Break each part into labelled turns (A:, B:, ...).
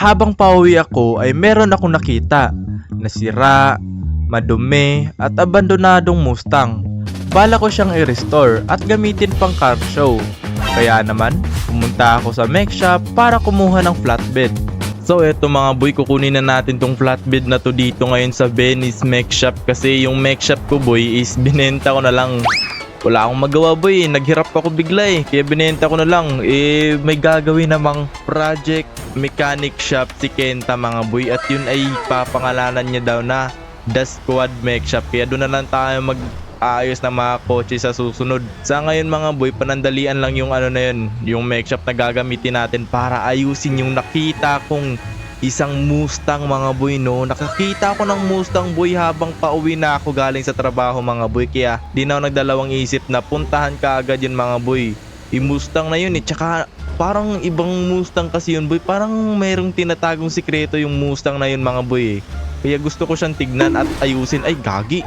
A: Habang pauwi ako ay meron akong nakita na sira, madumi at abandonadong Mustang. Bala ko siyang i-restore at gamitin pang car show. Kaya naman, pumunta ako sa mech shop para kumuha ng flatbed. So eto mga boy, kukunin na natin tong flatbed na to dito ngayon sa Venice Mech Shop kasi yung mech shop ko boy is binenta ko na lang. Wala akong magawa boy, naghirap ako bigla eh. Kaya binenta ko na lang. Eh, may gagawin namang project mechanic shop si Kenta mga boy at yun ay papangalanan niya daw na The Squad Mech Shop. Kaya doon na lang tayo mag aayos ng mga kotse sa susunod. Sa ngayon mga boy, panandalian lang yung ano na yun, yung mech shop na gagamitin natin para ayusin yung nakita kong isang Mustang mga boy no. Nakakita ko ng Mustang boy habang pauwi na ako galing sa trabaho mga boy. Kaya di na ako nagdalawang isip na puntahan ka agad yun mga boy. Yung Mustang na yun eh. Tsaka parang ibang Mustang kasi yun boy. Parang mayroong tinatagong sikreto yung Mustang na yun mga boy eh. Kaya gusto ko siyang tignan at ayusin. Ay gagi.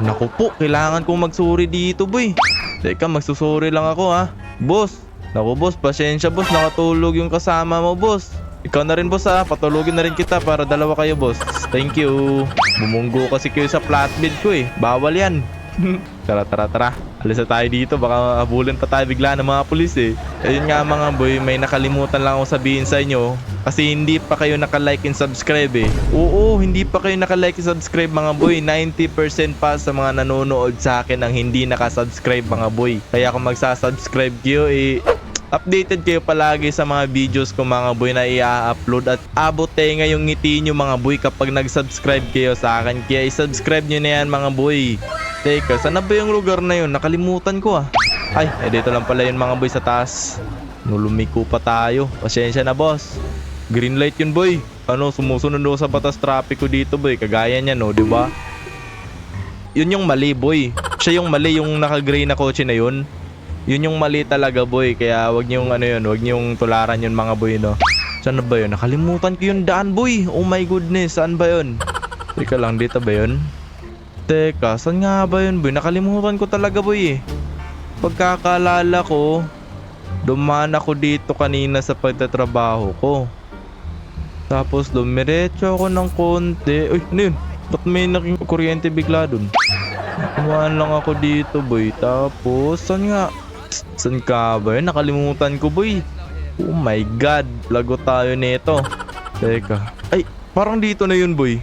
A: Naku po, kailangan kong magsuri dito boy. Teka, magsusuri lang ako ha. Boss, naku boss, pasensya boss, nakatulog yung kasama mo boss. Ikaw na rin boss ha, patulogin na rin kita para dalawa kayo boss. Thank you. Bumunggo kasi kayo sa flatbed ko eh. Bawal yan. tara tara tara. Alis na tayo dito, baka habulin pa tayo bigla ng mga pulis eh. Ayun nga mga boy, may nakalimutan lang ako sabihin sa inyo. Kasi hindi pa kayo naka-like and subscribe eh. Oo, hindi pa kayo naka-like and subscribe mga boy. 90% pa sa mga nanonood sa akin ang hindi naka-subscribe mga boy. Kaya kung magsa-subscribe kayo eh, updated kayo palagi sa mga videos ko mga boy na i-upload at abot tayo ngayong ngiti nyo mga boy kapag nag-subscribe kayo sa akin. Kaya i-subscribe nyo na yan mga boy. Teka, saan na ba yung lugar na yun? Nakalimutan ko ah. Ay, eh dito lang pala yun mga boy sa taas. Nulumiko pa tayo. Pasensya na boss. Green light yun boy. Ano, sumusunod ako sa batas trapiko dito boy. Kagaya niya no, di ba? Yun yung mali boy. Siya yung mali yung naka-gray na kotse na yun. Yun yung mali talaga boy. Kaya wag niyong ano yun, wag niyong tularan yun mga boy no. Saan ba yun? Nakalimutan ko yung daan boy. Oh my goodness, saan ba yun? Teka lang, dito ba yun? Teka, saan nga ba yun boy? Nakalimutan ko talaga boy eh. Pagkakalala ko, dumaan ako dito kanina sa pagtatrabaho ko. Tapos dumiretso ako ng konti. Uy, ano yun? Ba't may naking kuryente bigla dun? Kumaan lang ako dito boy. Tapos, saan nga? Saan ka ba yun? Nakalimutan ko boy. Oh my god, lago tayo nito. Teka. Ay, parang dito na yun boy.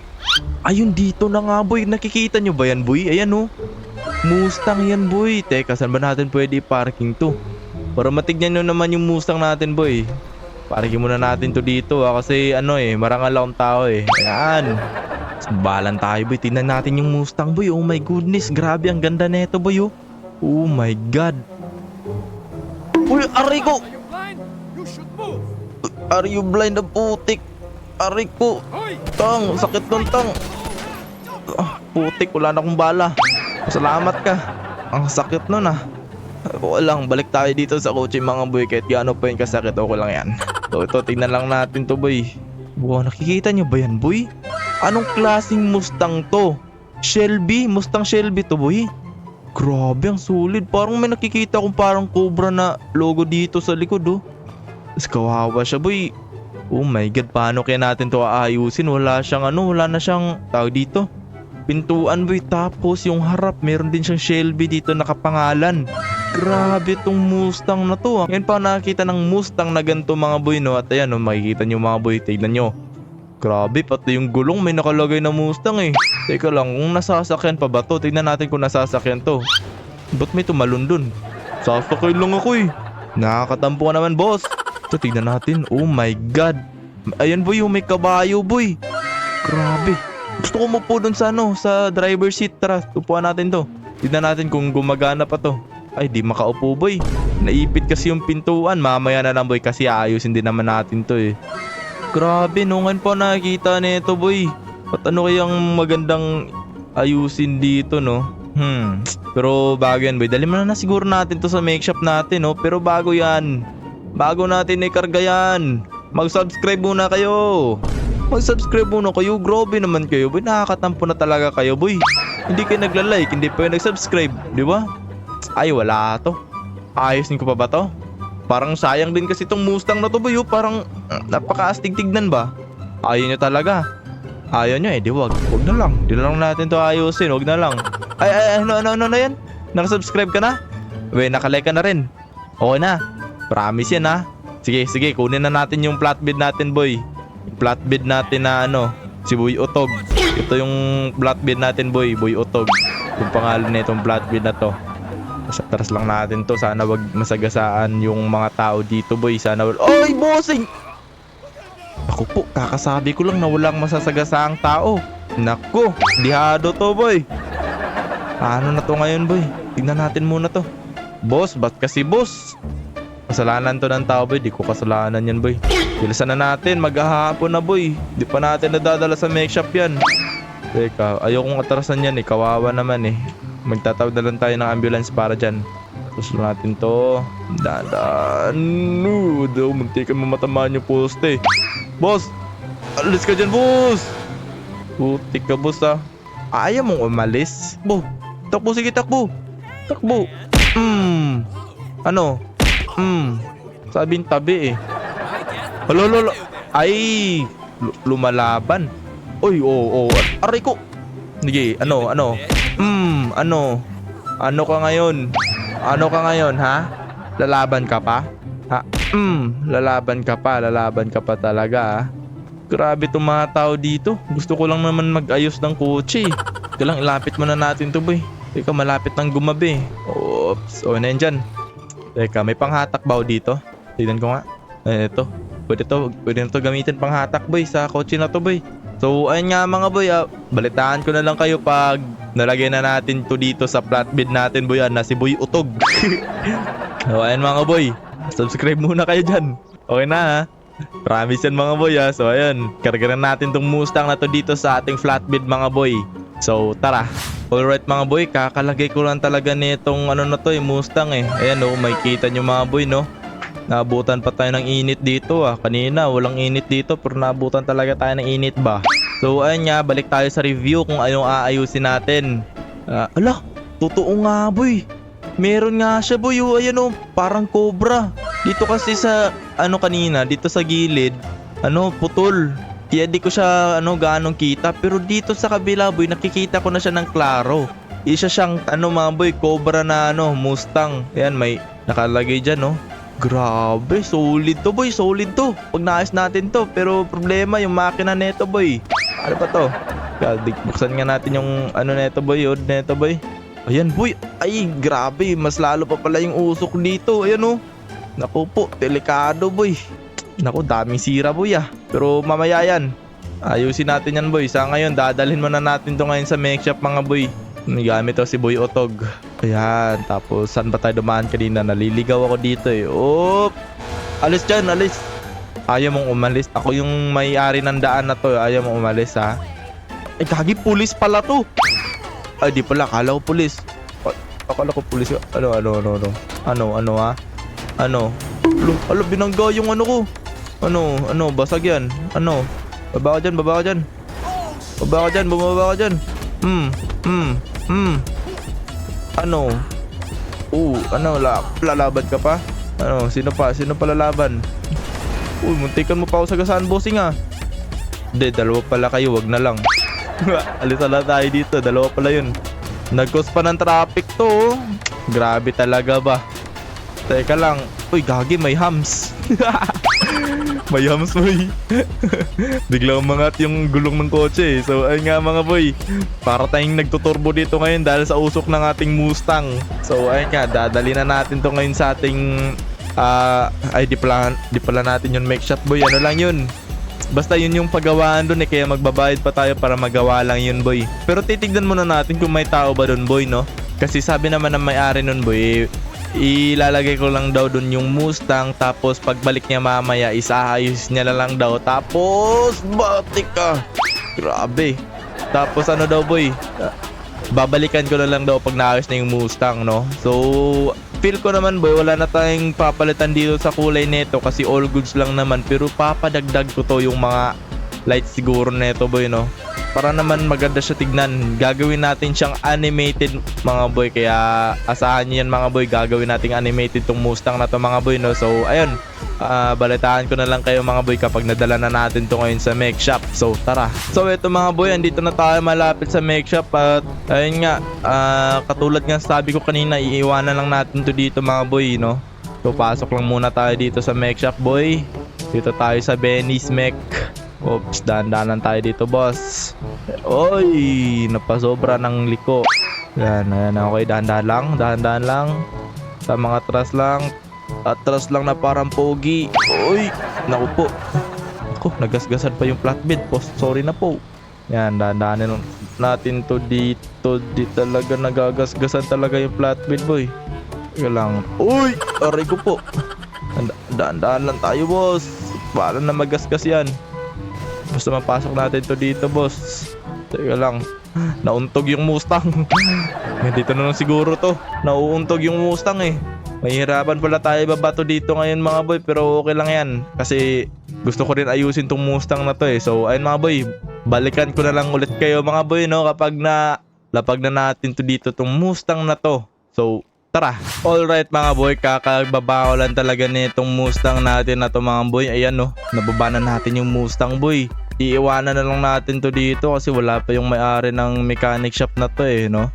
A: Ayun dito na nga boy. Nakikita nyo ba yan boy? Ayan oh. Mustang yan boy. Teka, saan ba natin pwede i-parking to? Para matignan nyo naman yung Mustang natin boy. Parking muna natin to dito ah, kasi ano eh, marangal akong tao eh. Ayan. Balan tayo boy. Tingnan natin yung Mustang boy. Oh my goodness, grabe ang ganda nito boy oh. Oh my god. Uy, aray ko!
B: Are you blind?
A: Na putik? Aray ko! Tang, sakit nun tang. Ah, putik, wala na akong bala. Salamat ka. Ang sakit nun ah. Okay lang, balik tayo dito sa kotse mga boy. Kahit gaano pa yun kasakit, okay lang yan. So ito, tignan lang natin to boy. Wow, nakikita nyo ba yan boy? Anong klaseng Mustang to? Shelby? Mustang Shelby to boy? Grabe, ang sulit. Parang may nakikita kong parang Cobra na logo dito sa likod oh. Tapos kawawa siya boy. Oh my god, paano kaya natin to aayusin? Wala siyang ano, wala na siyang tawag dito. Pintuan boy, tapos yung harap, meron din siyang Shelby dito nakapangalan. Grabe tong Mustang na to. ah. Ngayon pa nakakita ng Mustang na ganito mga boy no. At ayan no, makikita nyo mga boy, tignan nyo. Grabe, pati yung gulong may nakalagay na Mustang eh. Teka lang, kung nasasakyan pa ba to? Tignan natin kung nasasakyan to. Ba't may tumalon dun? Sasakay lang ako eh. Nakakatampo ka naman boss. Ito, tignan natin. Oh my god. Ayan boy, yung may kabayo boy. Grabe. Gusto ko mapo dun sa ano, sa driver seat. Tara, upuan natin to. Tignan natin kung gumagana pa to. Ay, di makaupo boy. Naipit kasi yung pintuan. Mamaya na lang boy kasi aayusin din naman natin to eh. Grabe, nungan pa nakikita nito boy. At ano kayang magandang ayusin dito no? Hmm. Pero bago yan boy, dali na, na siguro natin to sa make shop natin no. Pero bago yan, bago natin ikarga yan, mag-subscribe muna kayo. Mag-subscribe muna kayo. Grabe naman kayo boy. Nakakatampo na talaga kayo boy. Hindi kayo nagla-like, hindi pa kayo nag-subscribe. Di ba? Ay, wala to. Ayusin ko pa ba to? Parang sayang din kasi itong Mustang na to boy. oh. Parang uh, napakaastig tignan ba? Ayaw nyo talaga. Ayaw nyo eh, di wag. Wag na lang. Di na lang natin to ayusin. Wag na lang. Ay, ay, ano, ano, ano na yan? Nakasubscribe ka na? We, nakalike ka na rin. Okay na. Promise yan ha. Sige, sige, kunin na natin yung flatbed natin boy. Flatbed natin na ano, si Boy Otog. Ito yung flatbed natin boy, Boy Otog. Yung pangalan na itong flatbed na to. Atras lang natin to. Sana wag masagasaan yung mga tao dito boy. Sana wag... Oy, bossing! Ako po, kakasabi ko lang na walang masasagasaang tao. Nako, dihado to boy. Ano na to ngayon boy? Tignan natin muna to. Boss, ba't kasi boss? Kasalanan to ng tao boy, di ko kasalanan yan boy. Bilisan na natin, maghahapon na boy. Di pa natin nadadala sa make shop yan. Teka, ayokong atrasan yan eh, kawawa naman eh. Magtatawag na lang tayo ng ambulance para dyan. Tapos natin to. Dadaan. No, daw, munti ka mamatamaan yung poste. Boss! Alis ka dyan, boss! Putik ka, boss ah. Ayaw mong umalis? Bo, takbo sige, takbo. Takbo. Hmm. Ano? Hmm. Sabi yung tabi eh. Halo, halo. Ay! lu- lumalaban. Uy, oo, oh, oh. Aray ko! Sige, ano, ano? Hmm, ano? Ano ka ngayon? Ano ka ngayon, ha? Lalaban ka pa? Ha? Hmm, lalaban ka pa, lalaban ka pa talaga, ha? Grabe itong mga tao dito. Gusto ko lang naman mag-ayos ng kotse. Teka lang, ilapit muna natin to, boy. Teka, malapit ng gumabi. Oops, o, na yan dyan. Teka, may panghatak ba dito? Tignan ko nga. Ay, ito. Pwede to, pwede na to gamitin panghatak, boy, sa kotse na to, boy. So, ayun nga mga boy, ah, balitaan ko na lang kayo pag nalagay na natin to dito sa flatbed natin, boy, ah, na si Boy Utog. so, ayun mga boy, subscribe muna kayo dyan. Okay na, ha? Promise yan mga boy, ha? So, ayun, kargaran natin tong Mustang na to dito sa ating flatbed, mga boy. So, tara. Alright mga boy, kakalagay ko lang talaga nitong ano na to, eh, Mustang eh. Ayan, oh, may kita nyo mga boy, no? Naabutan pa tayo ng init dito ah. Kanina walang init dito pero naabutan talaga tayo ng init ba. So ayun nga, balik tayo sa review kung anong aayusin natin. Ah, ala, totoo nga boy. Meron nga siya boy, oh, ayan oh, parang cobra. Dito kasi sa ano kanina, dito sa gilid, ano, putol. Kaya di ko siya ano ganong kita pero dito sa kabila boy nakikita ko na siya ng klaro. Isa siyang ano mga boy, cobra na ano, Mustang. Ayan may nakalagay diyan no. Grabe, solid to boy, solid to. Pag naayos natin to, pero problema yung makina neto boy. Ano ba to? Kaldig, buksan nga natin yung ano neto boy, yun neto boy. Ayan boy, ay grabe, mas lalo pa pala yung usok dito. Ayan oh. Naku po, delikado boy. Naku, daming sira boy ah. Pero mamaya yan. Ayusin natin yan boy. Sa ngayon, dadalhin muna natin to ngayon sa make shop mga boy. May gamit to si Boy Otog. Ayan, tapos saan ba tayo dumaan kanina? Naliligaw ako dito eh. Oop! Alis dyan, alis! Ayaw mong umalis. Ako yung may-ari ng daan na to. Ayaw mong umalis ha. Ay, gagi, pulis pala to! Ay, di pala. Akala ko pulis. Akala ko pulis. Ano, ano, ano, ano? Ano, ano ha? Ano? Alo, alo, binangga yung ano ko. Ano, ano, basag yan. Ano? Baba ka dyan, baba ka dyan. Baba ka dyan, bumaba ka dyan. Hmm, hmm, hmm. Ano? Oo, ano, la lalaban ka pa? Ano, sino pa? Sino pa lalaban? Uy, muntikan mo pa ako sa gasaan, bossing ah. Hindi, dalawa pala kayo, wag na lang. Alis na tayo dito, dalawa pala yun. Nag-cause pa ng traffic to, oh. Grabe talaga ba? Teka lang. Uy, gagi, may hams. may hams, boy. Biglang umangat yung gulong ng kotse. eh. So, ayun nga mga boy. Para tayong nagtuturbo dito ngayon dahil sa usok ng ating Mustang. So, ayun nga, dadali na natin to ngayon sa ating... ah ay, di pala, di pala natin yun make shop, boy. Ano lang yun? Basta yun yung paggawaan dun eh, kaya magbabayad pa tayo para magawa lang yun, boy. Pero titignan muna natin kung may tao ba dun, boy, no? Kasi sabi naman ng may-ari nun, boy, eh, ilalagay ko lang daw dun yung Mustang tapos pagbalik niya mamaya isaayos niya na lang daw tapos batik ka grabe tapos ano daw boy ah, babalikan ko na lang daw pag naayos na yung Mustang no so feel ko naman boy wala na tayong papalitan dito sa kulay nito kasi all goods lang naman. Pero papadagdag ko to yung mga lights siguro neto boy no para naman maganda siya tignan. Gagawin natin siyang animated mga boy. Kaya asahan niyo yan mga boy. Gagawin nating animated tong Mustang na to mga boy. No? So ayun, Ah, balitaan ko na lang kayo mga boy kapag nadala na natin to ngayon sa make shop. So tara. So ito mga boy, andito na tayo malapit sa make shop at ayun nga, ah, katulad nga sabi ko kanina, iiwanan lang natin to dito mga boy, no? So pasok lang muna tayo dito sa make shop boy. Dito tayo sa Benny's Mech. Oops, dahan-dahanan tayo dito boss. Oy, napasobra ng liko. Yan, ayan, okay, dahan-dahan lang, dahan-dahan lang. Sa mga tras lang, Atras lang na parang pogi. Uy! Naku po. Ako, nagasgasan pa yung flatbed. Po, sorry na po. Yan, dahan-dahanin natin to dito. Di talaga nagagasgasan talaga yung flatbed boy. Lang. Uy! Aray ko po. Dahan-dahan lang tayo boss. Para na magasgas yan. Basta mapasok natin to dito boss. Teka lang. Nauntog yung Mustang. dito na lang siguro to. Nauuntog yung Mustang eh. Mahihirapan pala tayo babato dito ngayon mga boy pero okay lang yan kasi gusto ko rin ayusin tong Mustang na to eh. So ayun mga boy, balikan ko na lang ulit kayo mga boy no kapag na lapag na natin to dito tong Mustang na to. So tara. Alright mga boy, kakababa ko lang talaga nitong Mustang natin na to mga boy. Ayan no, nababa na natin yung Mustang boy. Iiwanan na lang natin to dito kasi wala pa yung may-ari ng mechanic shop na to eh no.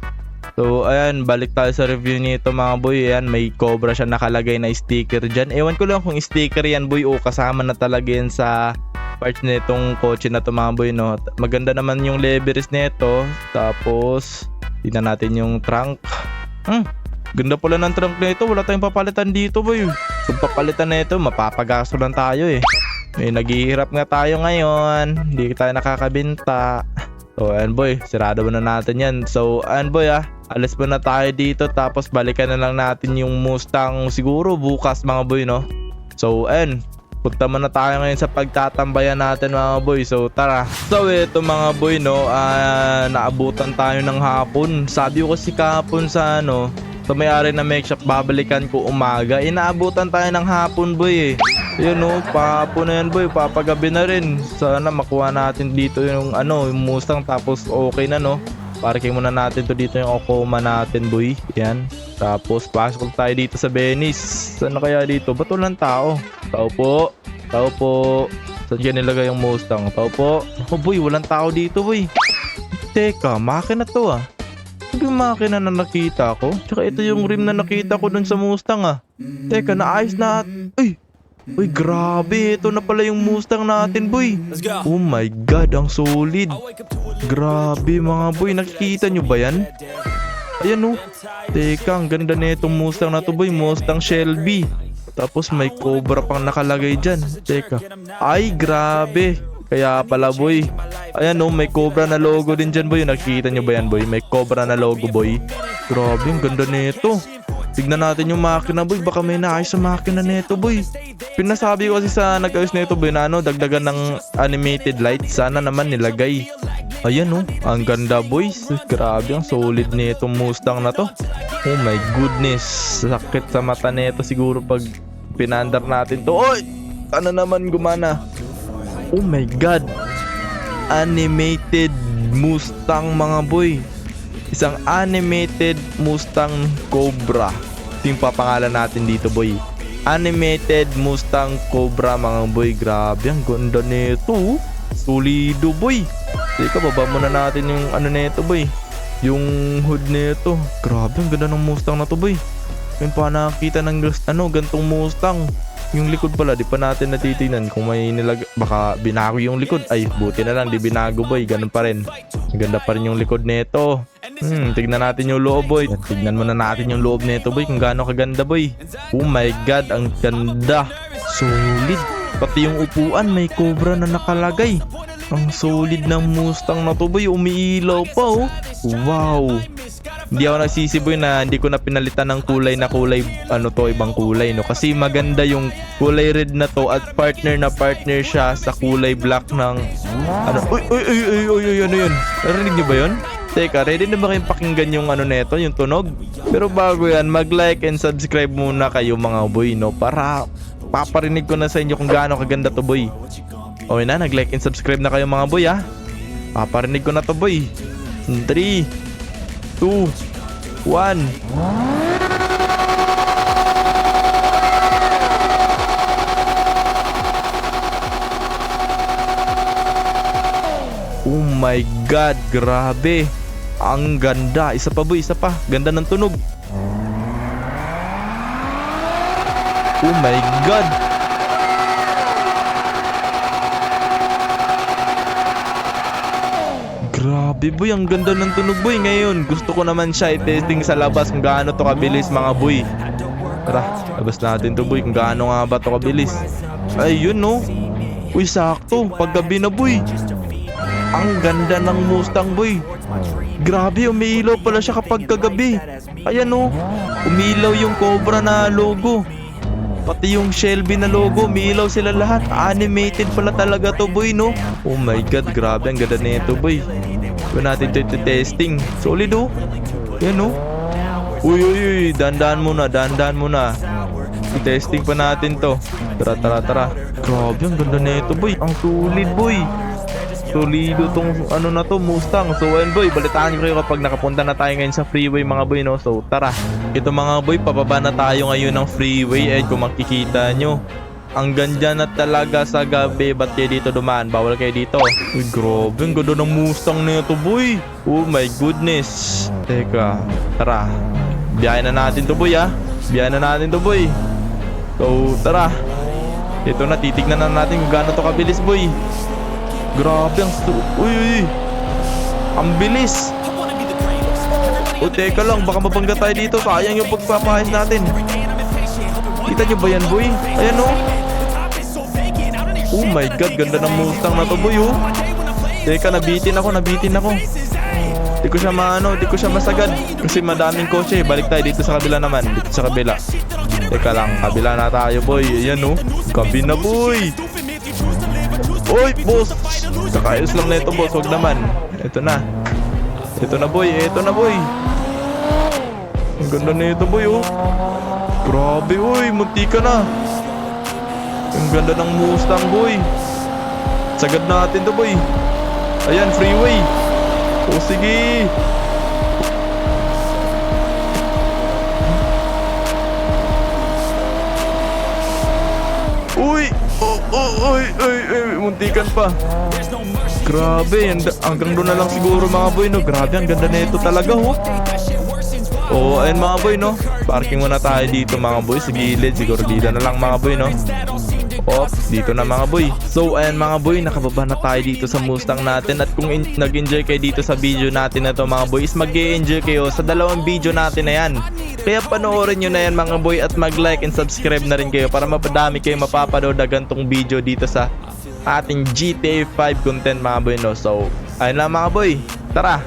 A: So, ayan, balik tayo sa review nito mga boy. Ayan, may Cobra siya nakalagay na sticker dyan. Ewan ko lang kung sticker yan boy o kasama na talaga yan sa parts nitong kotse na to mga boy, no? Maganda naman yung leveres nito. Tapos, tingnan natin yung trunk. Hmm, ganda pala ng trunk nito. Wala tayong papalitan dito boy. Kung papalitan nito, mapapagasto lang tayo eh. May naghihirap nga tayo ngayon. Hindi tayo nakakabenta. So, ayan boy, sirado na natin yan. So, ayan boy ah, alis muna tayo dito tapos balikan na lang natin yung Mustang siguro bukas mga boy no. So, ayan, punta muna tayo ngayon sa pagtatambayan natin mga boy. So, tara. So, ito mga boy no, ah, naabutan tayo ng hapon. Sabi ko kasi kahapon sa ano, sa may-ari na make shop, babalikan ko umaga. Inaabutan tayo ng hapon boy eh. Yun no, papo na yan boy, papagabi na rin. Sana makuha natin dito yung ano, yung Mustang tapos okay na no. Parking muna natin to dito yung Okoma natin boy. Yan. Tapos pasok tayo dito sa Venice. Saan kaya dito? Ba't walang tao? Tao po. Tao po. Saan kaya nilagay yung Mustang? Tao po. Oh boy, walang tao dito boy. Teka, makina to ah. Ano yung makina na nakita ko? Tsaka ito yung rim na nakita ko dun sa Mustang ah. Teka, naayos na... Uy! Uy, grabe. Ito na pala yung Mustang natin, boy. Oh my God, ang solid. Grabe, mga boy. Nakikita nyo ba yan? Ayan, oh. Teka, ang ganda na itong Mustang na to, boy. Mustang Shelby. Tapos may Cobra pang nakalagay dyan. Teka. Ay, grabe. Kaya pala, boy. Ayan, oh. May Cobra na logo din dyan, boy. Nakikita nyo ba yan, boy? May Cobra na logo, boy. Grabe, ang ganda nito. Tignan natin yung makina, boy. Baka may naayos sa makina nito, boy. Pinasabi ko kasi sa nag-ayos nito, boy, na ano, dagdagan ng animated lights. Sana naman nilagay. Ayan, oh. Ang ganda, boys. Grabe, ang solid nitong Mustang na to. Oh my goodness. Sakit sa mata nito siguro pag pinandar natin to. Oy! Ano naman gumana? Oh my god. Animated Mustang mga boy. Isang animated Mustang Cobra. Ito yung papangalan natin dito boy. Animated Mustang Cobra mga boy. Grabe, ang ganda nito. Solido boy. Teka, baba muna natin yung ano nito boy. Yung hood nito. Grabe, ang ganda ng Mustang na to boy. Ngayon pa nakakita ng ano, gantong Mustang. Yung likod pala, di pa natin natitingnan kung may nilag... Baka binago yung likod. Ay, buti na lang, di binago boy. Ganun pa rin. Ganda pa rin yung likod nito. Hmm, tignan natin yung loob boy. Tignan muna natin yung loob nito boy kung gaano kaganda boy. Oh my god, ang ganda. Solid. Pati yung upuan may cobra na nakalagay. Ang solid ng Mustang na to boy. Umiilaw pa oh. Wow. Hindi ako nagsisiboy na hindi ko na pinalitan ng kulay na kulay ano to ibang kulay no kasi maganda yung kulay red na to at partner na partner siya sa kulay black ng ano uy uy uy uy uy, uy ano yun narinig niyo ba yun Teka, ready na ba kayong pakinggan yung ano neto, yung tunog? Pero bago yan, mag-like and subscribe muna kayo mga boy, no? Para paparinig ko na sa inyo kung gaano kaganda to boy. Okay na, nag-like and subscribe na kayo mga boy, ha? Paparinig ko na to boy. 3, 2, 1. Oh my god, grabe. Ang ganda. Isa pa boy, isa pa. Ganda ng tunog. Oh my god. Grabe boy, ang ganda ng tunog boy ngayon. Gusto ko naman siya i-testing sa labas kung gaano to kabilis mga boy. Tara, labas natin to boy kung gaano nga ba to kabilis. Ayun no. Uy, sakto. Paggabi na boy. Ang ganda ng Mustang boy. Grabe, umiilaw pala siya kapag kagabi. Ayan no. Umilaw yung Cobra na logo. Pati yung Shelby na logo, umiilaw sila lahat. Animated pala talaga to boy no. Oh my god, grabe ang ganda nito boy. Gawin natin ito testing. Solid oh. Yan oh. Uy, uy, uy, dandan muna, dandan muna. I-testing pa natin to. Tara, tara, tara. Grabe, ang ganda nito boy. Ang sulit boy. Solido tong ano na to, Mustang. So ayun boy, balitaan ko kayo kapag nakapunta na tayo ngayon sa freeway mga boy no. So tara. Ito mga boy, pababa na tayo ngayon ng freeway eh kung makikita nyo. Ang ganda na talaga sa gabi. Ba't kayo dito dumaan? Bawal kayo dito. Uy, grabe. Ang ganda ng Mustang na ito, boy. Oh my goodness. Teka. Tara. Biyahin na natin to, boy, ah. Biyahin na natin to, boy. So, tara. Ito na, titignan na natin kung gaano to kabilis, boy. Grabe ang Uy, uy, uy. Ang bilis. O, teka lang. Baka mabangga tayo dito. Sayang yung pagpapahis natin. Kita nyo ba yan, boy? Ayan, oh. Oh my god, ganda ng Mustang na to, boy, oh. Teka, nabitin ako, nabitin ako. Di ko siya maano, di ko siya masagad. Kasi madaming kotse. Balik tayo dito sa kabila naman. Dito sa kabila. Teka lang, kabila na tayo, boy. Ayan, oh. Gabi na, boy. Oy, boss. Kakayos lang na ito, boss. Huwag naman. Ito na. Ito na, boy. Ito na, boy. Ang ganda na ito, boy, oh. Grabe, uy. Munti ka na. Ang ganda ng Mustang, boy. Sagad natin to, boy. Ayan, freeway. O, sige. Uy! Oh, oh, uy, uy, uy, muntikan pa. Grabe, ang, hanggang doon na lang siguro mga boy, no? Grabe, ang ganda na ito talaga. Oo, oh, ayun mga boy, no? Parking muna tayo dito mga boy, sa gilid. Siguro dito na lang mga boy, no? Op, dito na mga boy. So, ayan mga boy, nakababa na tayo dito sa Mustang natin. At kung nag-enjoy kayo dito sa video natin na to mga boy, is mag enjoy kayo sa dalawang video natin na yan. Kaya panoorin nyo na yan mga boy at mag-like and subscribe na rin kayo para mapadami kayo mapapanood na gantong video dito sa ating GTA 5 content mga boy, no? So, ayun lang mga boy. Tara!